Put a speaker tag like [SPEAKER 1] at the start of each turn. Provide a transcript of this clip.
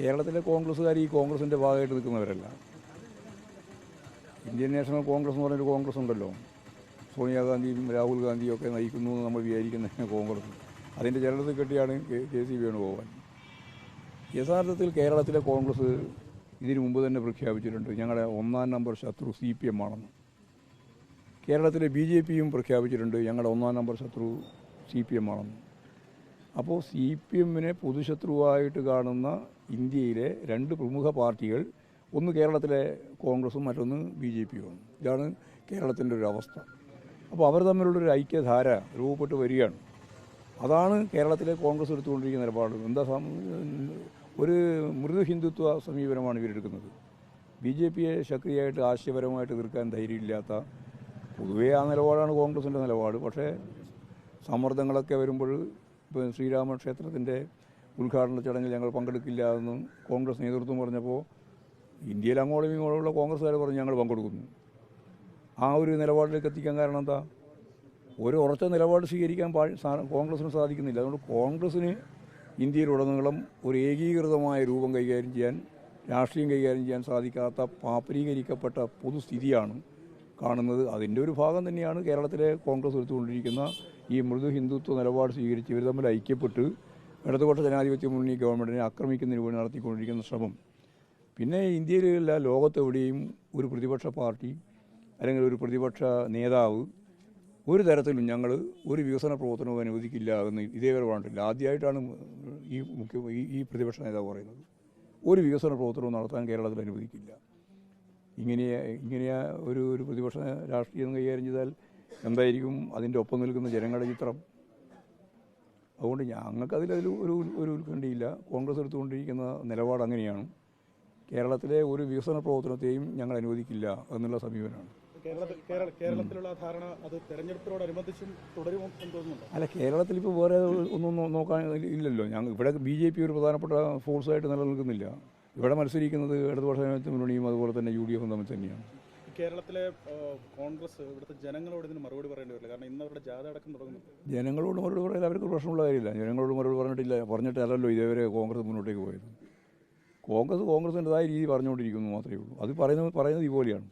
[SPEAKER 1] കേരളത്തിലെ കോൺഗ്രസ്സുകാർ ഈ കോൺഗ്രസിന്റെ ഭാഗമായിട്ട് നിൽക്കുന്നവരല്ല. ഇന്ത്യൻ നാഷണൽ കോൺഗ്രസ് എന്ന് പറഞ്ഞൊരു കോൺഗ്രസ് ഉണ്ടല്ലോ. സോണിയാഗാന്ധിയും രാഹുൽ ഗാന്ധിയും ഒക്കെ നയിക്കുന്നു എന്ന് നമ്മൾ വിചാരിക്കുന്ന കോൺഗ്രസ്. അതിന്റെ ചരണത്തിൽ കെട്ടിയാണ് കെ സി വേണുഗോപാൽ. യഥാർത്ഥത്തിൽ കേരളത്തിലെ കോൺഗ്രസ് ഇതിനു മുമ്പ് തന്നെ പ്രഖ്യാപിച്ചിട്ടുണ്ട്. ഞങ്ങളുടെ ഒന്നാം നമ്പർ ശത്രു സി പി എം ആണെന്ന്. കേരളത്തിലെ ബി ജെ പിയും പ്രഖ്യാപിച്ചിട്ടുണ്ട് ഞങ്ങളുടെ ഒന്നാം നമ്പർ ശത്രു സി പി എം ആണെന്ന്. അപ്പോൾ സി പി എമ്മിനെ പൊതുശത്രുവായിട്ട് കാണുന്ന ഇന്ത്യയിലെ രണ്ട് പ്രമുഖ പാർട്ടികൾ ഒന്ന് കേരളത്തിലെ കോൺഗ്രസും മറ്റൊന്ന് ബി ജെ പിയുമാണ് ഇതാണ് കേരളത്തിന്റെ ഒരു അവസ്ഥ. അപ്പോൾ അവർ തമ്മിലുള്ളൊരു ഐക്യധാര രൂപപ്പെട്ട് വരികയാണ്. അതാണ് കേരളത്തിലെ കോൺഗ്രസ് എടുത്തുകൊണ്ടിരിക്കുന്ന നിലപാട്. എന്താ ഒരു മൃദു ഹിന്ദുത്വ സമീപനമാണ് ഇവരെടുക്കുന്നത്. ബി ജെ പിയെ ശക്തിയായിട്ട് ആശയപരമായിട്ട് എതിർക്കാൻ ധൈര്യമില്ലാത്ത പൊതുവേ ആ നിലപാടാണ് കോൺഗ്രസിന്റെ നിലപാട്. പക്ഷേ സമ്മർദ്ദങ്ങളൊക്കെ വരുമ്പോൾ ഇപ്പോൾ ശ്രീരാമ ക്ഷേത്രത്തിന്റെ ഉദ്ഘാടന ചടങ്ങിൽ ഞങ്ങൾ പങ്കെടുക്കില്ല എന്നും കോൺഗ്രസ് നേതൃത്വം പറഞ്ഞപ്പോൾ ഇന്ത്യയിൽ അങ്ങോട്ടും ഇങ്ങോട്ടുമുള്ള കോൺഗ്രസ്സുകാർ പറഞ്ഞ് ഞങ്ങൾ പങ്കെടുക്കുന്നു. ആ ഒരു നിലപാടിലേക്ക് എത്തിക്കാൻ കാരണം എന്താ? ഒരു ഉറച്ച നിലപാട് സ്വീകരിക്കാൻ പാ കോൺഗ്രസ്സിന് സാധിക്കുന്നില്ല. അതുകൊണ്ട് കോൺഗ്രസ്സിന് ഇന്ത്യയിലുടനീളം ഒരു ഏകീകൃതമായ രൂപം കൈകാര്യം ചെയ്യാൻ രാഷ്ട്രീയം കൈകാര്യം ചെയ്യാൻ സാധിക്കാത്ത പാപ്പരീകരിക്കപ്പെട്ട പൊതുസ്ഥിതിയാണ് കാണുന്നത്. അതിന്റെ ഒരു ഭാഗം തന്നെയാണ് കേരളത്തിലെ കോൺഗ്രസ് എടുത്തുകൊണ്ടിരിക്കുന്ന ഈ മൃദു ഹിന്ദുത്വ നിലപാട് സ്വീകരിച്ച് ഇവർ തമ്മിൽ ഐക്യപ്പെട്ട് ഇടതുപക്ഷ ജനാധിപത്യ മുന്നണി ഗവൺമെന്റിനെ ആക്രമിക്കുന്നതിന് വേണ്ടി നടത്തിക്കൊണ്ടിരിക്കുന്ന ശ്രമം. പിന്നെ ഇന്ത്യയിലല്ല ലോകത്തെവിടെയും ഒരു പ്രതിപക്ഷ പാർട്ടി അല്ലെങ്കിൽ ഒരു പ്രതിപക്ഷ നേതാവ് ഒരു തരത്തിലും ഞങ്ങൾ ഒരു വികസന പ്രവർത്തനവും അനുവദിക്കില്ല എന്ന് ഇതേവരെ പറഞ്ഞിട്ടില്ല. ആദ്യമായിട്ടാണ് ഈ മുഖ്യ ഈ പ്രതിപക്ഷ നേതാവ് പറയുന്നത്. ഒരു വികസന പ്രവർത്തനവും നടത്താൻ കേരളത്തിൽ അനുവദിക്കില്ല. ഇങ്ങനെ ഇങ്ങനെ ഒരു ഒരു പ്രതിപക്ഷ രാഷ്ട്രീയം കൈകാര്യം ചെയ്താൽ എന്തായിരിക്കും അതിന്റെ ഒപ്പം നിൽക്കുന്ന ജനങ്ങളുടെ ചിത്രം? അതുകൊണ്ട് ഞങ്ങൾക്ക് അതിലൊരു ഒരു ഒരു ഉത്കണ്ഠയില്ല. കോൺഗ്രസ് എടുത്തുകൊണ്ടിരിക്കുന്ന നിലപാട് അങ്ങനെയാണ്. കേരളത്തിലെ ഒരു വികസന പ്രവർത്തനത്തെയും ഞങ്ങൾ അനുവദിക്കില്ല എന്നുള്ള സമീപനമാണ്.
[SPEAKER 2] കേരളത്തിലുള്ള ധാരണ അത് തെരഞ്ഞെടുപ്പിനോടനുബന്ധിച്ചും തുടരുമോ എന്ന് തോന്നുന്നുണ്ടോ?
[SPEAKER 1] അല്ല കേരളത്തിൽ ഇപ്പോൾ വേറെ ഒന്നും നോക്കാൻ ഇല്ലല്ലോ. ഞങ്ങൾ ഇവിടെ ബി ജെ പി ഒരു പ്രധാനപ്പെട്ട ഫോഴ്സായിട്ട് നിലനിൽക്കുന്നില്ല. ഇവിടെ മത്സരിക്കുന്നത് ഇടതുപക്ഷ മുന്നണിയും അതുപോലെ തന്നെ യു ഡി എഫും തമ്മിൽ തന്നെയാണ്.
[SPEAKER 2] കേരളത്തിലെ കോൺഗ്രസ് ഇവിടുത്തെ ജനങ്ങളോട് ഇതിന് മറുപടി പറയേണ്ടി വരില്ല. കാരണം ഇന്ന് അവരുടെ ജാഥ അടക്കം തുടങ്ങുന്നു.
[SPEAKER 1] ജനങ്ങളോട് മറുപടി പറയാൻ അവർക്ക് പ്രശ്നമുള്ള കാര്യമില്ല. ജനങ്ങളോട് മറുപടി പറഞ്ഞിട്ടില്ല. പറഞ്ഞിട്ടല്ലല്ലോ ഇതേവരെ കോൺഗ്രസ് മുന്നോട്ടേക്ക് പോയത്. കോൺഗ്രസ് കോൺഗ്രസിന്റെതായ രീതി പറഞ്ഞുകൊണ്ടിരിക്കുന്നു മാത്രമേ ഉള്ളൂ. അത് പറയുന്നത് പറയുന്നത് ഇതുപോലെയാണ്.